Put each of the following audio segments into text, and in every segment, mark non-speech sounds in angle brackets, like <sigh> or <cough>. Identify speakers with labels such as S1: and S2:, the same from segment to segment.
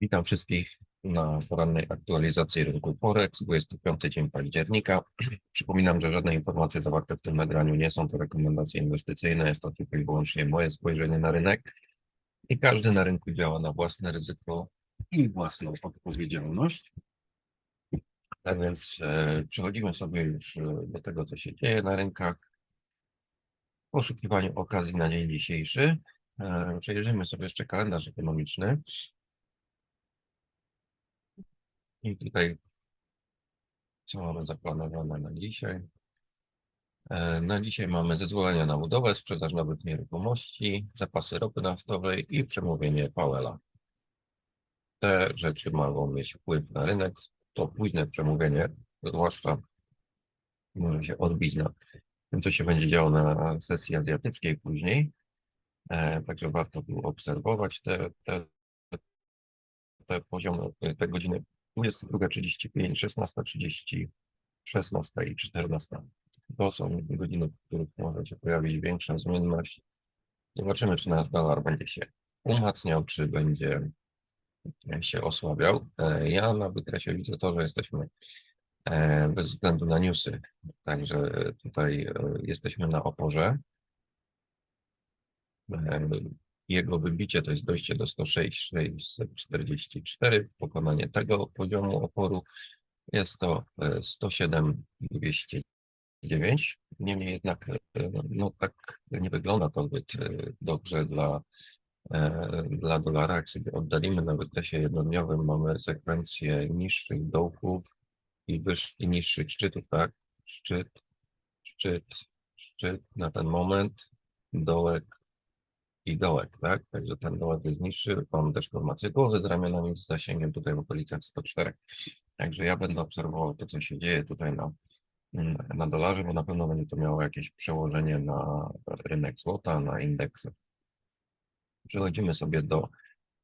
S1: Witam wszystkich na porannej aktualizacji rynku Forex. 25 dzień października. <clears throat> Przypominam, że żadne informacje zawarte w tym nagraniu nie są to rekomendacje inwestycyjne. Jest to tylko i wyłącznie moje spojrzenie na rynek. I każdy na rynku działa na własne ryzyko i własną odpowiedzialność. Tak więc e, przechodzimy sobie już e, do tego, co się dzieje na rynkach. W poszukiwaniu okazji na dzień dzisiejszy. E, przejrzymy sobie jeszcze kalendarz ekonomiczny. I tutaj co mamy zaplanowane na dzisiaj? E, Na dzisiaj mamy zezwolenia na budowę, sprzedaż nowych nieruchomości, zapasy ropy naftowej i przemówienie Powella. Te rzeczy mogą mieć wpływ na rynek. To późne przemówienie, zwłaszcza może się odbić na tym, co się będzie działo na sesji azjatyckiej później. E, Także warto tu obserwować te, te, te poziomy, te godziny 22.35, 16.30, 16 i 14. To są godziny, w których może się pojawić większa zmienność. Zobaczymy, czy nasz dolar będzie się umacniał, czy będzie się osłabiał. E, Ja na wykresie widzę to, że jesteśmy e, bez względu na newsy, także tutaj e, jesteśmy na oporze. Jego wybicie to jest dojście do 106,644. Pokonanie tego poziomu oporu jest to e, 107,209. Niemniej jednak e, no tak nie wygląda to zbyt e, dobrze dla, dla dolara. Jak sobie oddalimy na wykresie jednodniowym, mamy sekwencję niższych dołków i wyższych i niższych szczytów, tak? Szczyt, szczyt, szczyt na ten moment, dołek, i dołek, tak? Także ten dołek jest niższy. Mam też formację głowy z ramionami z zasięgiem tutaj w okolicach 104. Także ja będę obserwował to, co się dzieje tutaj na, na dolarze, bo na pewno będzie to miało jakieś przełożenie na rynek złota, na indeksy. Przechodzimy sobie do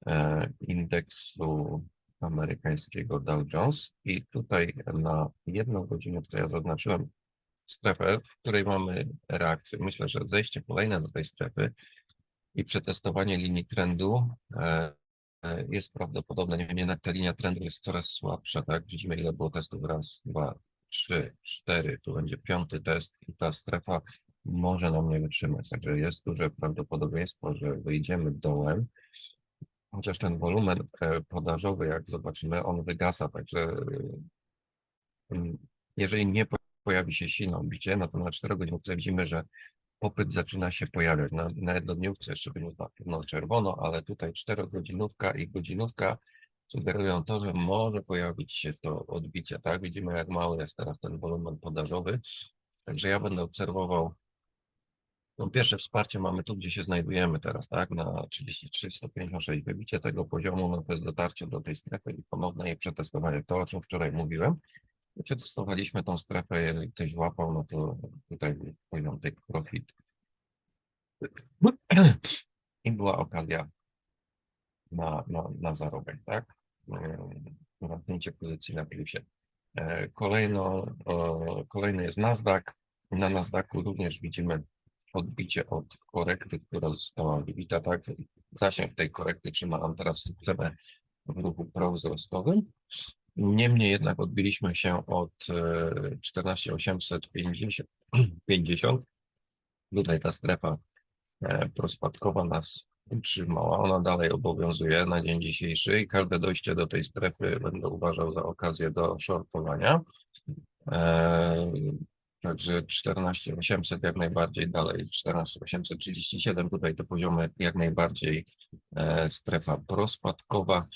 S1: e, indeksu amerykańskiego Dow Jones i tutaj na jedną godzinę, co ja zaznaczyłem, strefę, w której mamy reakcję. Myślę, że zejście kolejne do tej strefy i przetestowanie linii trendu e, e, jest prawdopodobne. Niemniej jednak ta linia trendu jest coraz słabsza, tak? Widzimy, ile było testów. Raz, dwa, trzy, cztery. Tu będzie piąty test i ta strefa może nam nie wytrzymać. Także jest duże prawdopodobieństwo, że wyjdziemy dołem. Chociaż ten wolumen e, podażowy, jak zobaczymy, on wygasa, także mm, jeżeli nie po- pojawi się silne odbicie, no to na 4 godzinówce widzimy, że popyt zaczyna się pojawiać. Na, na jednodniówce jeszcze będzie pewno czerwono, ale tutaj 4-godzinówka i godzinówka sugerują to, że może pojawić się to odbicie, tak? Widzimy, jak mały jest teraz ten wolumen podażowy. Także ja będę obserwował. No pierwsze wsparcie mamy tu, gdzie się znajdujemy teraz, tak? Na 33, 156. Wybicie tego poziomu, no to jest dotarcie do tej strefy i ponowne jej przetestowanie. To, o czym wczoraj mówiłem. Przetestowaliśmy tą strefę, jeżeli ktoś łapał, no to tutaj był poziom profit. I była okazja na, na, na zarobek, tak? Em, Zamknięcie pozycji na plusie. E, Kolejno, e, kolejny jest Nasdaq. Na Nasdaqu również widzimy odbicie od korekty, która została wybita, tak? Zasięg tej korekty trzyma nam teraz w ruchu prowzrostowym. Niemniej jednak odbiliśmy się od e, 14850. 50. <clears throat> Tutaj ta strefa e, prospadkowa nas utrzymała. Ona dalej obowiązuje na dzień dzisiejszy i każde dojście do tej strefy będę uważał za okazję do shortowania. E, Także 14800 jak najbardziej dalej, 14837 tutaj te poziomy jak najbardziej e, strefa prospadkowa.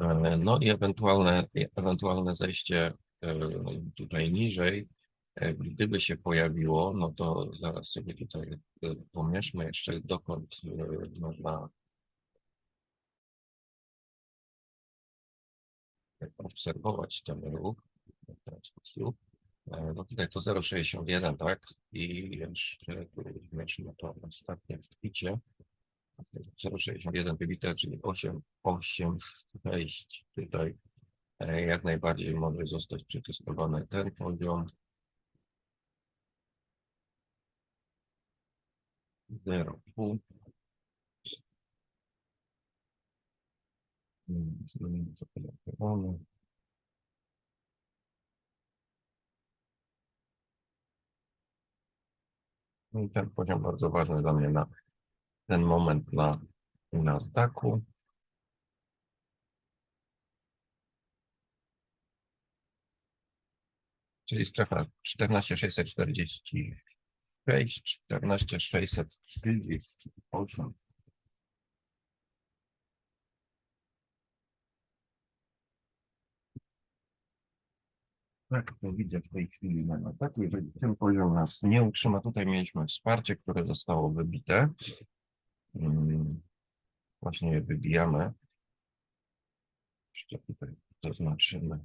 S1: E, No i ewentualne, ewentualne zejście e, tutaj niżej, e, gdyby się pojawiło, no to zaraz sobie tutaj pomierzmy jeszcze dokąd można obserwować ten ruch w ten sposób. No tutaj to 0,61, tak? I jeszcze tu zmierzmy to ostatnie wbicie. 0,61 wybite, czyli 8, 8, 6 tutaj e, jak najbardziej może zostać przetestowany ten poziom. 0,5. Mm, Zmienimy to kolorowane. No I ten poziom bardzo ważny dla mnie na ten moment na Nasdaqu. Czyli strefa 14646, 14638. Tak, to widzę w tej chwili na ataku. Jeżeli ten poziom nas nie utrzyma, tutaj mieliśmy wsparcie, które zostało wybite. Mm, Właśnie je wybijamy. Jeszcze tutaj zaznaczymy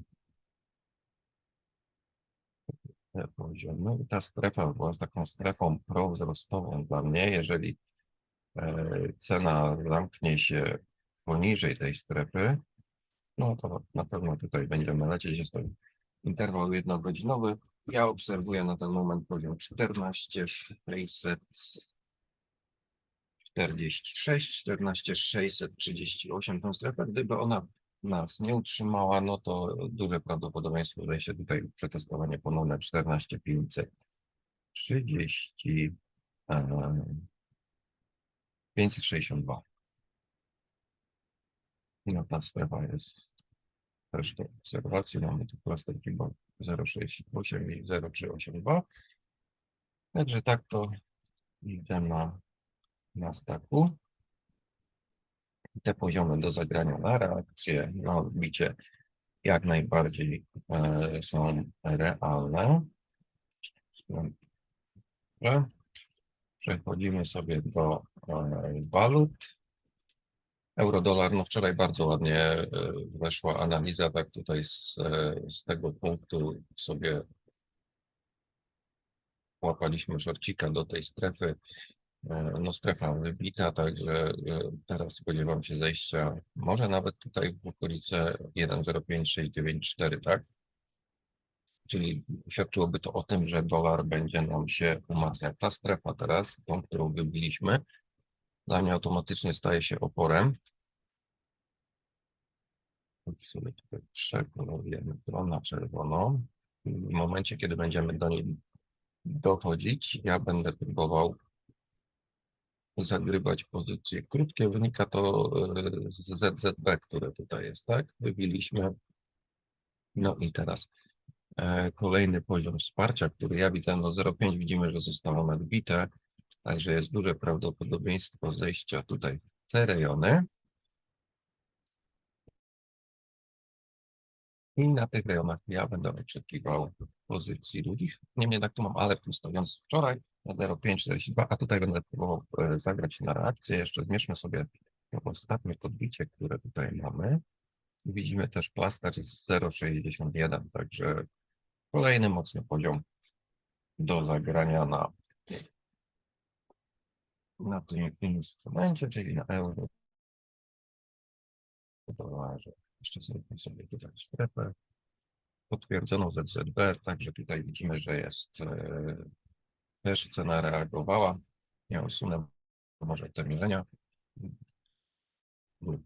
S1: te poziomy. I ta strefa była taką strefą prowzrostową dla mnie. Jeżeli e, cena zamknie się poniżej tej strefy, no to na pewno tutaj będziemy lecieć. Jest to interwał jednogodzinowy. Ja obserwuję na ten moment poziom 14 646, 14 638 tą strefę. Gdyby ona nas nie utrzymała, no to duże prawdopodobieństwo, że się tutaj przetestowanie ponowne 14 530 e, 562. No ta strefa jest też do obserwacji. Mamy tu plasterki bo 068 i 0382. Także tak to idę na Nasdaqu. Te poziomy do zagrania na reakcję, na odbicie jak najbardziej e, są realne. Przechodzimy sobie do e, walut. Euro-dolar, no wczoraj bardzo ładnie e, weszła analiza, tak tutaj z, e, z tego punktu sobie łapaliśmy szorcika do tej strefy. E, No strefa wybita, także e, teraz spodziewam się zejścia, może nawet tutaj w okolice 1,05694, tak? Czyli świadczyłoby to o tym, że dolar będzie nam się umacniał. Ta strefa teraz, tą, którą wybiliśmy, dla mnie automatycznie staje się oporem. Już sobie tutaj przekolorujemy to na czerwono. W momencie, kiedy będziemy do niej dochodzić, ja będę próbował zagrywać pozycje krótkie. Wynika to e, z ZZB, które tutaj jest, tak? Wybiliśmy. No i teraz e, kolejny poziom wsparcia, który ja widzę, no 0,5 widzimy, że zostało nadbite, także jest duże prawdopodobieństwo zejścia tutaj w te rejony. I na tych rejonach ja będę oczekiwał pozycji ludzi. Niemniej jednak tu mam ustawiony z wczoraj 0,542, a tutaj będę próbował e, zagrać na reakcję. Jeszcze zmierzmy sobie ostatnie podbicie, które tutaj mamy. Widzimy też plaster z 0,61, także kolejny mocny poziom do zagrania na, na tym instrumencie, czyli na euro. Jeszcze sobie tutaj strefę potwierdzoną ZZB, także tutaj widzimy, że jest e, też cena reagowała. Ja usunę może te milenia.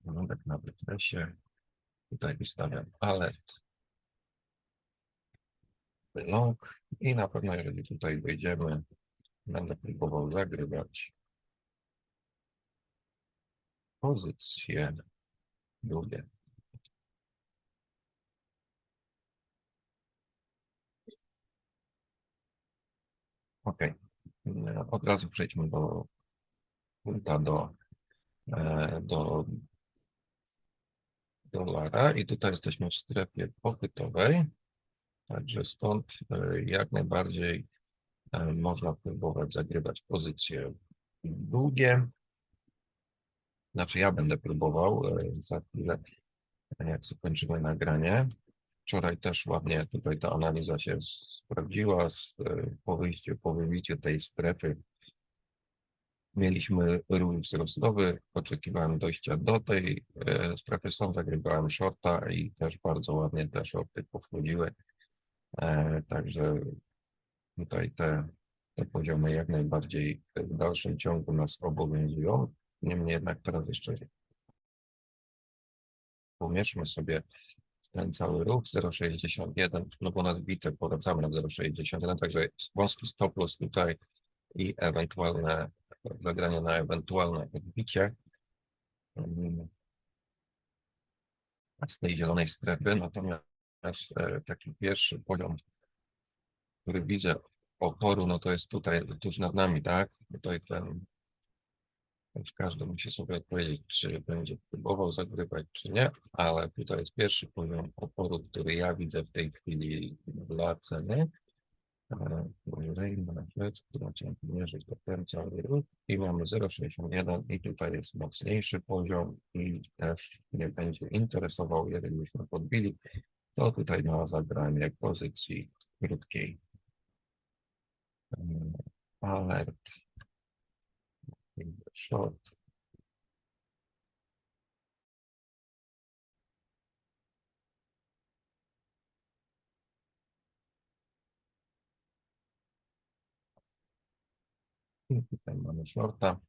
S1: Porządek na wykresie. Tutaj wystawiam alert. Long i na pewno jeżeli tutaj wejdziemy, będę próbował zagrywać pozycję długie. Ok. Od razu przejdźmy do funta do, e, do dolara i tutaj jesteśmy w strefie popytowej. Także stąd e, jak najbardziej e, można próbować zagrywać pozycje długie. Znaczy ja będę próbował e, za chwilę, jak skończymy nagranie. Wczoraj też ładnie tutaj ta analiza się sprawdziła. Z, e, po wyjściu, po wybiciu tej strefy mieliśmy ruch wzrostowy. Oczekiwałem dojścia do tej e, strefy, stąd zagrywałem shorta i też bardzo ładnie te shorty powchodziły. E, Także tutaj te, te poziomy jak najbardziej w dalszym ciągu nas obowiązują. Niemniej jednak teraz jeszcze pomierzmy sobie ten cały ruch 0,61, no bo na bite powracamy na 0,61, także wąski stop loss tutaj i ewentualne zagranie na ewentualne odbicie mm, z tej zielonej strefy, natomiast e, taki pierwszy poziom, który widzę oporu, no to jest tutaj tuż nad nami, tak? Tutaj ten już każdy musi sobie odpowiedzieć, czy będzie próbował zagrywać, czy nie, ale tutaj jest pierwszy poziom oporu, który ja widzę w tej chwili dla ceny. E, Kolejna rzecz, którą chciałem mierzyć, to ten cały ruch i mamy 0,61 i tutaj jest mocniejszy poziom i też nie będzie interesował, jeżeli byśmy podbili, to tutaj ma zagranie pozycji krótkiej. E, Alert short. I tutaj mamy shorta.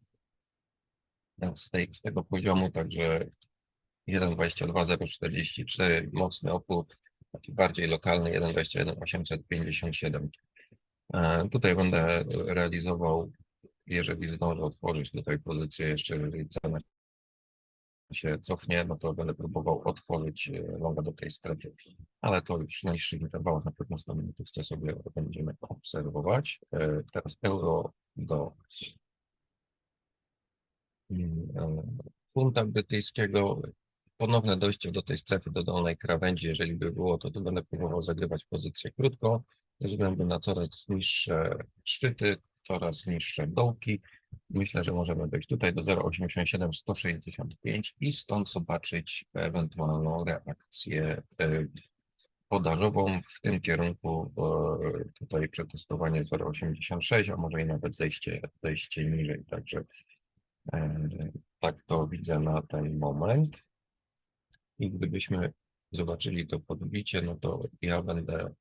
S1: Z, tej, z tego poziomu, także 1,22,044 mocny opór, taki bardziej lokalny 1,21,857. E, Tutaj będę realizował jeżeli zdążę otworzyć tutaj pozycję jeszcze, jeżeli cena się cofnie, no to będę próbował otworzyć e, longa do tej strefy, ale to już na niższych interwałach na 15 minutówce sobie będziemy obserwować. E, Teraz euro do mm, e, funta brytyjskiego. Ponowne dojście do tej strefy, do dolnej krawędzi, jeżeli by było, to tu będę próbował zagrywać pozycję krótko, ze względu na coraz niższe szczyty, coraz niższe dołki. Myślę, że możemy dojść tutaj do 0,87 165 i stąd zobaczyć ewentualną reakcję e, podażową w tym kierunku, bo tutaj przetestowanie 0,86, a może i nawet zejście, zejście niżej. Także e, tak to widzę na ten moment. I gdybyśmy zobaczyli to podbicie, no to ja będę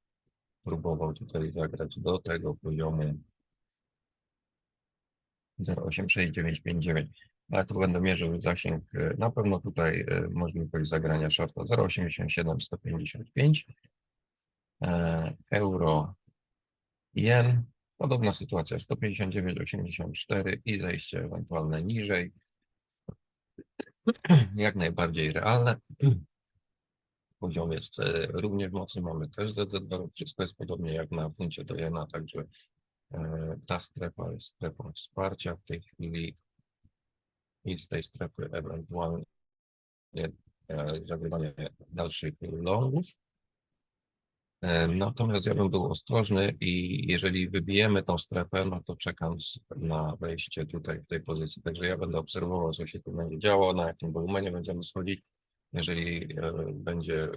S1: próbował tutaj zagrać do tego poziomu 0,86959. Ale tu będę mierzył zasięg. e, Na pewno tutaj e, możliwość zagrania shorta 0,87 155. E, Euro, jen. Podobna sytuacja 159,84 i zejście ewentualne niżej. <clears throat> Jak najbardziej realne. <clears throat> Poziom jest e, również mocny. Mamy też ZZ2. Wszystko jest podobnie jak na funcie do jena, także Ta strefa jest strefą wsparcia w tej chwili i z tej strefy ewentualnie e, zagrywanie dalszych longów. E, Natomiast ja bym był ostrożny i jeżeli wybijemy tą strefę, no to czekam na wejście tutaj w tej pozycji. Także ja będę obserwował, co się tu będzie działo, na jakim wolumenie będziemy schodzić. Jeżeli e, będzie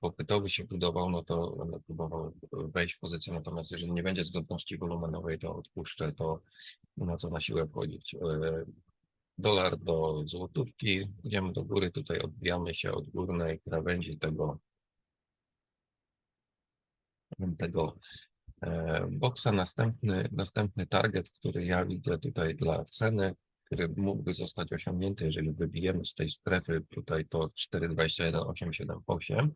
S1: popytowy się budował, no to będę próbował wejść w pozycję. Natomiast jeżeli nie będzie zgodności wolumenowej, to odpuszczę to na co na siłę wchodzić. E, Dolar do złotówki, idziemy do góry, tutaj odbijamy się od górnej krawędzi tego tego e, boksa. Następny, następny target, który ja widzę tutaj dla ceny, który mógłby zostać osiągnięty, jeżeli wybijemy z tej strefy tutaj to 4,21878.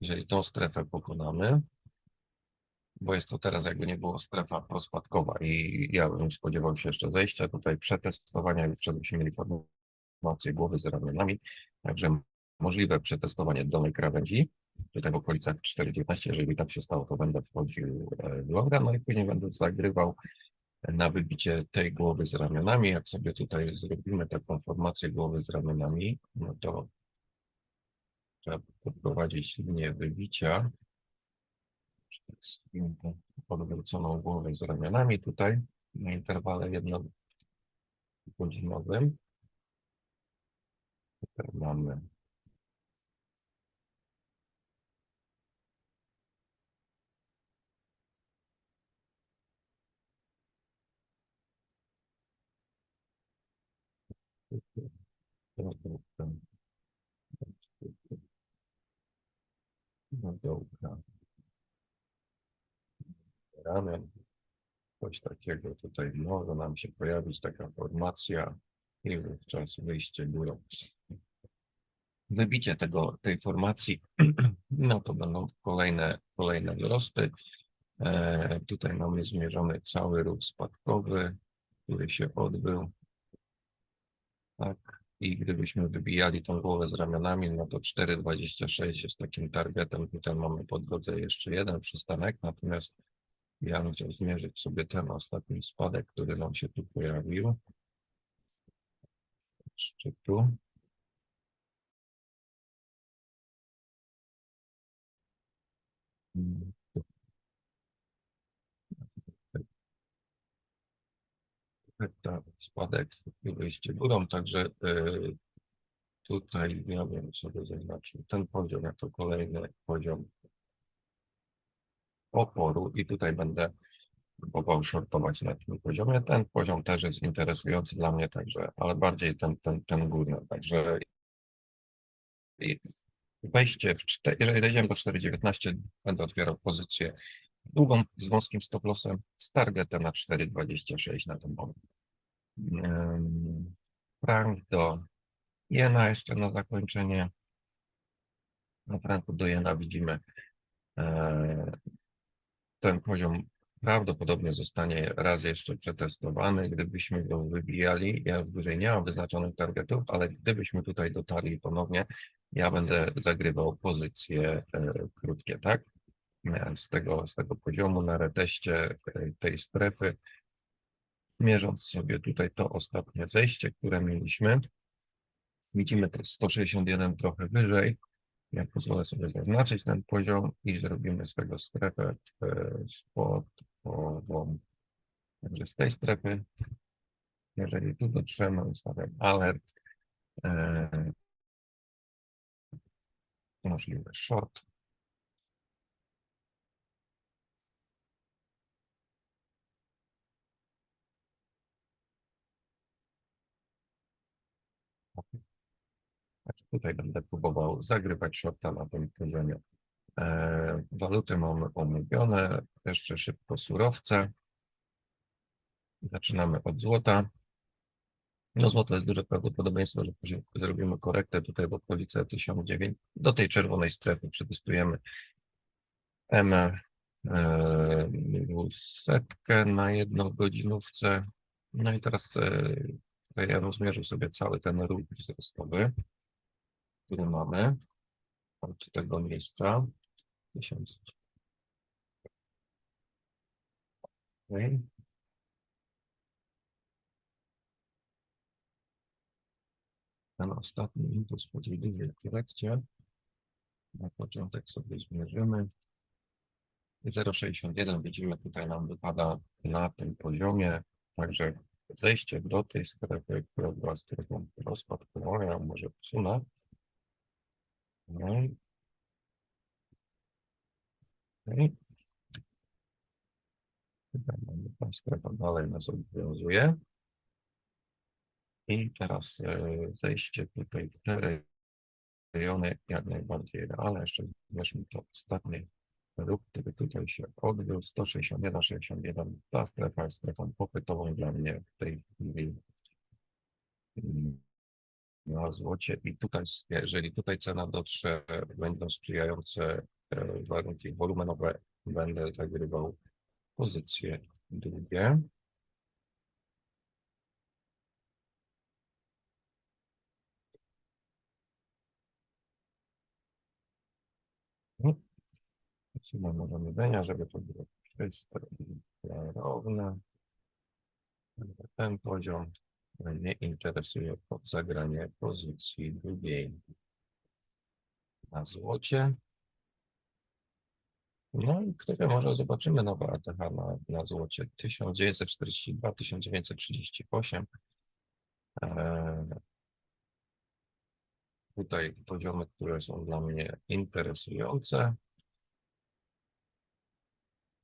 S1: Jeżeli tą strefę pokonamy, bo jest to teraz jakby nie było strefa prospadkowa i ja bym spodziewał się jeszcze zejścia tutaj przetestowania, już wtedy byśmy mieli formację głowy z ramionami, także możliwe przetestowanie dolnej krawędzi, tutaj w okolicach 4,19, jeżeli tak się stało, to będę wchodził e, w longa, no i później będę zagrywał na wybicie tej głowy z ramionami. Jak sobie tutaj zrobimy taką formację głowy z ramionami, no to trzeba poprowadzić linię wybicia. Odwróconą głowę z ramionami tutaj na interwale jednogodzinowym. Tutaj mamy No dobra. Ramion. Coś takiego tutaj może nam się pojawić taka formacja i wówczas wyjście górą. wybicie tego, tej formacji, <clears throat> no to będą kolejne, kolejne wzrosty. E, tutaj mamy zmierzony cały ruch spadkowy, który się odbył. Tak. I gdybyśmy wybijali tą głowę z ramionami, no to 4,26 jest takim targetem. Tutaj mamy po drodze jeszcze jeden przystanek, natomiast ja bym chciał zmierzyć sobie ten ostatni spadek, który nam się tu pojawił. Szczytu. Mm. Tak, spadek i wyjście górą, także y, tutaj ja sobie zaznaczył ten poziom jako kolejny poziom oporu i tutaj będę próbował shortować na tym poziomie. Ten poziom też jest interesujący dla mnie, także, ale bardziej ten, ten, ten górny, także wejście w 4, jeżeli dojdziemy do 4,19 będę otwierał pozycję długą z wąskim stop lossem z targetem na 4,26 na ten moment. Frank do jena jeszcze na zakończenie. Na franku do jena widzimy e, ten poziom prawdopodobnie zostanie raz jeszcze przetestowany. Gdybyśmy go wybijali, ja już dłużej nie mam wyznaczonych targetów, ale gdybyśmy tutaj dotarli ponownie, ja będę zagrywał pozycje e, krótkie, tak? E, Z tego, z tego poziomu na reteście tej strefy, mierząc sobie tutaj to ostatnie zejście, które mieliśmy. Widzimy to 161 trochę wyżej. Ja pozwolę sobie zaznaczyć ten poziom i zrobimy z tego strefę e, spodową. Także z tej strefy, jeżeli tu dotrzemy, ustawiam alert. E, możliwy short. Znaczy Tutaj będę próbował zagrywać shorta na tym poziomie. E, waluty mamy omówione, jeszcze szybko surowce. Zaczynamy od złota. No złoto jest duże prawdopodobieństwo, że zrobimy korektę tutaj w okolice 1900. Do tej czerwonej strefy przetestujemy M e, setkę na jednogodzinówce. No i teraz e, ja bym zmierzył sobie cały ten ruch wzrostowy, który mamy od tego miejsca. 1000. Okay. Ten ostatni impuls po tej dużej korekcie. Na początek sobie zmierzymy. 0,61 widzimy tutaj nam wypada na tym poziomie, także zejście do tej strefy, która była strefą rozpadkową, ja może wsunę. No mamy ta strefa dalej nas obowiązuje. I teraz e, zejście tutaj w te rejony jak najbardziej realne. Jeszcze weźmy to ostatni ruch, który tutaj się odbył. 161, 61. Ta strefa jest strefą popytową dla mnie w tej chwili. Na złocie i tutaj, jeżeli tutaj cena dotrze, będą sprzyjające e, warunki wolumenowe, będę zagrywał pozycje długie. Trzeba może widzenia, żeby to było czyste i klarowne. Ten poziom mnie interesuje zagranie pozycji drugiej na złocie. No i kto wie, może zobaczymy nowe ATH na, na złocie 1942-1938. Eee, tutaj poziomy, które są dla mnie interesujące.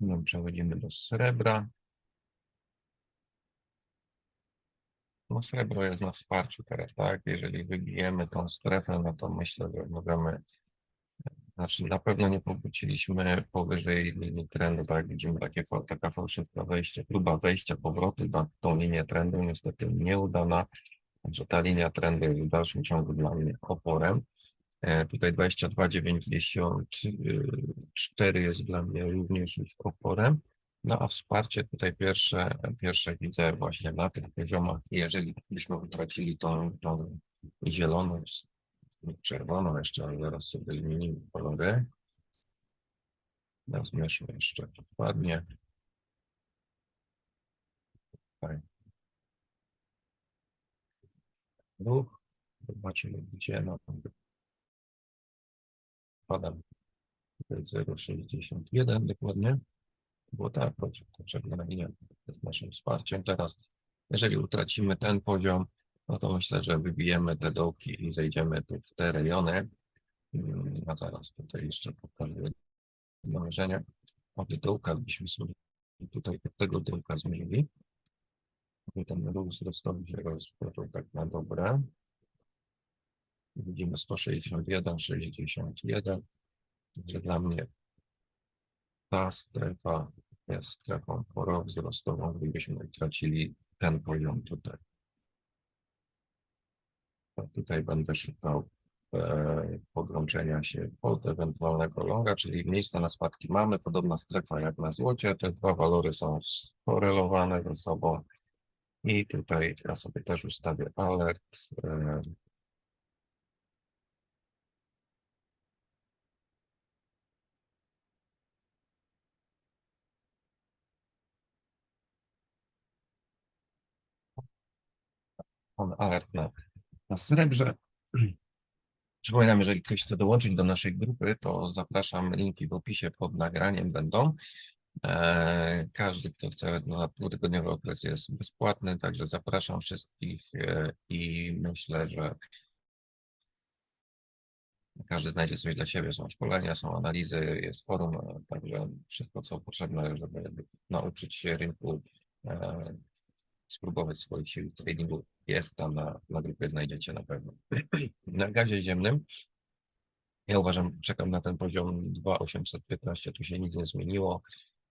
S1: No, przechodzimy do srebra. No srebro jest na wsparciu teraz, tak? Jeżeli wybijemy tą strefę, no to myślę, że możemy, znaczy na pewno nie powróciliśmy powyżej linii trendu, tak? Widzimy takie, taka fałszywka wejście, próba wejścia, powrotu na tą linię trendu, niestety nieudana. Także ta linia trendu jest w dalszym ciągu dla mnie oporem. E, Tutaj 22,94 jest dla mnie również już oporem. No a wsparcie tutaj pierwsze, pierwsze widzę właśnie na tych poziomach. Jeżeli byśmy utracili tą, tą zieloną, czerwoną jeszcze, ale zaraz sobie wymienimy kolory. Zmierzmy jeszcze dokładnie. Tutaj. Ruch. Zobaczymy, gdzie na tym Padam. To jest 0,61 dokładnie. Było tak, choć to jest naszym wsparciem. Teraz, jeżeli utracimy ten poziom, no to myślę, że wybijemy te dołki i zejdziemy tu w te rejony. Mm, A zaraz tutaj jeszcze pokażę namierzenia. Od dołka byśmy sobie tutaj od tego dołka zmierzyli. Ten ruch wzrostowy się rozpoczął tak na dobre. Widzimy 161, 61. Także dla mnie ta strefa jest strefą porowzrostową, gdybyśmy utracili ten poziom tutaj. Tutaj będę szukał e, się pod ewentualnego longa, czyli miejsca na spadki mamy. Podobna strefa jak na złocie. Te dwa walory są skorelowane ze sobą. I tutaj ja sobie też ustawię alert. E, on alert na, na srebrze. Przypominam, jeżeli ktoś chce dołączyć do naszej grupy, to zapraszam, linki w opisie pod nagraniem będą. E, Każdy, kto chce na dwutygodniowy okres jest bezpłatny, także zapraszam wszystkich e, i myślę, że każdy znajdzie coś dla siebie. Są szkolenia, są analizy, jest forum, e, także wszystko, co potrzebne, żeby nauczyć się rynku, spróbować swoich sił w tradingu, jest tam na, na grupie, znajdziecie na pewno. <clears throat> Na gazie ziemnym ja uważam, czekam na ten poziom 2,815, tu się nic nie zmieniło.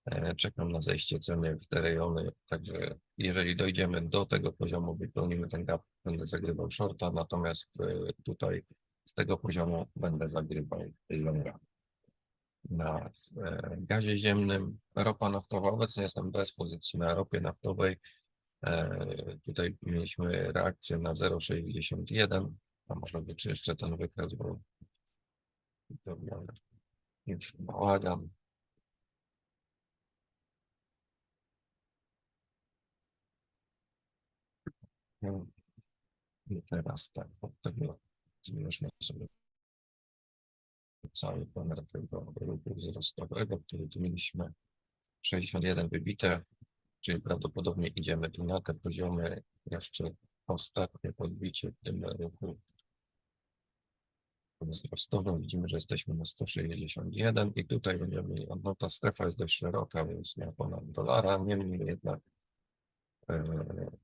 S1: E, Czekam na zejście ceny w te rejony, także jeżeli dojdziemy do tego poziomu, wypełnimy ten gap, będę zagrywał shorta, natomiast e, tutaj z tego poziomu będę zagrywał longa. Na e, gazie ziemnym ropa naftowa, obecnie jestem bez pozycji na ropie naftowej. E, Tutaj mieliśmy reakcję na 0,61, a może wyczyszczę ten wykres, bo już bałagan. No I teraz tak, od tego zmierzmy sobie cały plan tego ruchu wzrostowego, który tu mieliśmy 61 wybite, czyli prawdopodobnie idziemy tu na te poziomy jeszcze ostatnie podbicie w tym ruchu wzrostowym. Widzimy, że jesteśmy na 161 i tutaj będziemy, no ta strefa jest dość szeroka, więc nie ponad dolara, niemniej jednak e,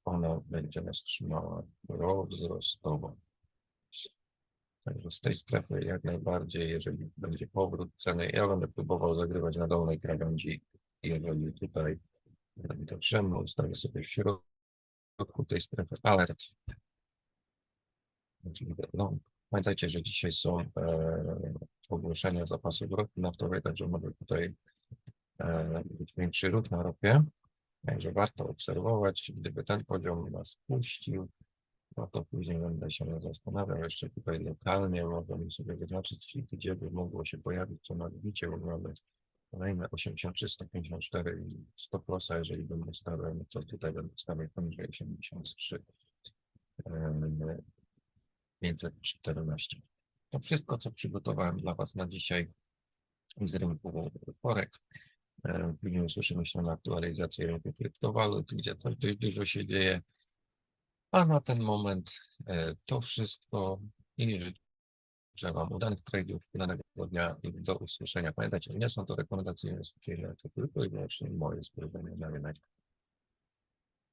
S1: ona będzie nas trzymała wzrostowo. Także z tej strefy jak najbardziej, jeżeli będzie powrót ceny, ja będę próbował zagrywać na dolnej krawędzi, jeżeli tutaj dotrzemy, ustawię sobie w środku tej strefy alert. No, pamiętajcie, że dzisiaj są e, ogłoszenia zapasów ropy naftowej, także może tutaj e, być większy ruch na ropie. Także warto obserwować, gdyby ten poziom nas puścił, no to później będę się zastanawiał jeszcze tutaj lokalnie, mogłem sobie wyznaczyć, gdzie by mogło się pojawić to nadbicie, bo mamy kolejne 83, 154 i 100 plosa, jeżeli bym ustawiał, no to tutaj będę stawiał poniżej 83. em, 514. To wszystko, co przygotowałem dla Was na dzisiaj z rynku Forex. Później usłyszymy się na aktualizacji rynku kryptowalut, gdzie też dość dużo się dzieje. A na ten moment e, to wszystko i życzę Wam udanych tradeów, udanego dnia i do usłyszenia. Pamiętajcie, nie są to rekomendacje inwestycyjne, to tylko i wyłącznie moje spojrzenie na rynek.